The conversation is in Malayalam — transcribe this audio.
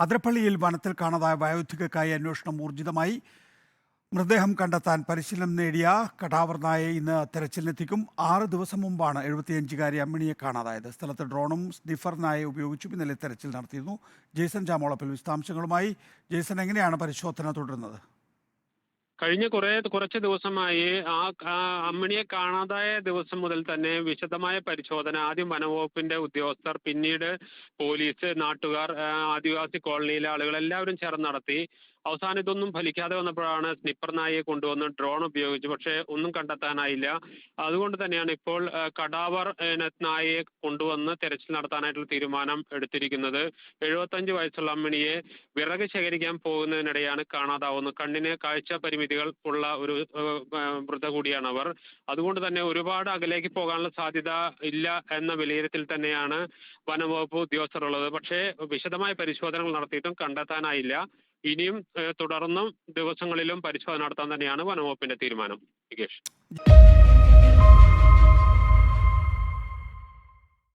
അതിരപ്പള്ളിയിൽ വനത്തിൽ കാണാതായ വയോധികക്കായി അന്വേഷണം ഊർജിതമായി. മൃതദേഹം കണ്ടെത്താൻ പരിശീലനം നേടിയ കടാവർ നായെ ഇന്ന് തെരച്ചിലിനെത്തിക്കും. ആറ് ദിവസം മുമ്പാണ് എഴുപത്തിയഞ്ചുകാരി അമ്മിണിയെ കാണാതായത്. സ്ഥലത്ത് ഡ്രോണും സ്നിഫർ നായെ ഉപയോഗിച്ചും ഇന്നലെ തെരച്ചിൽ നടത്തിയിരുന്നു. ജേസൺ ജാമോളപ്പിൽ വിശദാംശങ്ങളുമായി. ജേസൺ എങ്ങനെയാണ് പരിശോധന തുടരുന്നത്? കഴിഞ്ഞ കുറെ കുറച്ച് ദിവസമായി ആ അമ്മിണിയെ കാണാതായ ദിവസം മുതൽ തന്നെ വിശദമായ പരിശോധന ആദ്യം വനവകുപ്പിന്റെ ഉദ്യോഗസ്ഥർ പിന്നീട് പോലീസ് നാട്ടുകാർ ആദിവാസി കോളനിയിലെ ആളുകൾ എല്ലാവരും ചേർന്ന് നടത്തി. അവസാനം ഇതൊന്നും ഫലിക്കാതെ വന്നപ്പോഴാണ് സ്നിപ്പർ നായയെ കൊണ്ടുവന്ന് ഡ്രോൺ ഉപയോഗിച്ച് പക്ഷേ ഒന്നും കണ്ടെത്താനായില്ല. അതുകൊണ്ട് തന്നെയാണ് ഇപ്പോൾ കടാവർ നായയെ കൊണ്ടുവന്ന് തെരച്ചിൽ നടത്താനായിട്ടുള്ള തീരുമാനം എടുത്തിരിക്കുന്നത്. എഴുപത്തഞ്ച് വയസ്സുള്ള അമ്മിണിയെ വിറക് ശേഖരിക്കാൻ പോകുന്നതിനിടെയാണ് കാണാതാവുന്നത്. കണ്ണിന് കാഴ്ച പരിമിതികൾ ഉള്ള ഒരു വൃദ്ധ കൂടിയാണ് അവർ. അതുകൊണ്ട് തന്നെ ഒരുപാട് അകലേക്ക് പോകാനുള്ള സാധ്യത ഇല്ല എന്ന വിലയിരുത്തിൽ തന്നെയാണ് വനംവകുപ്പ് ഉദ്യോഗസ്ഥർ ഉള്ളത് പക്ഷേ വിശദമായ പരിശോധനകൾ നടത്തിയിട്ടും കണ്ടെത്താനായില്ല. ഇനിയും തുടർന്നും ദിവസങ്ങളിലും പരിശോധന നടത്താൻ തന്നെയാണ് വനംവകുപ്പിന്റെ തീരുമാനം.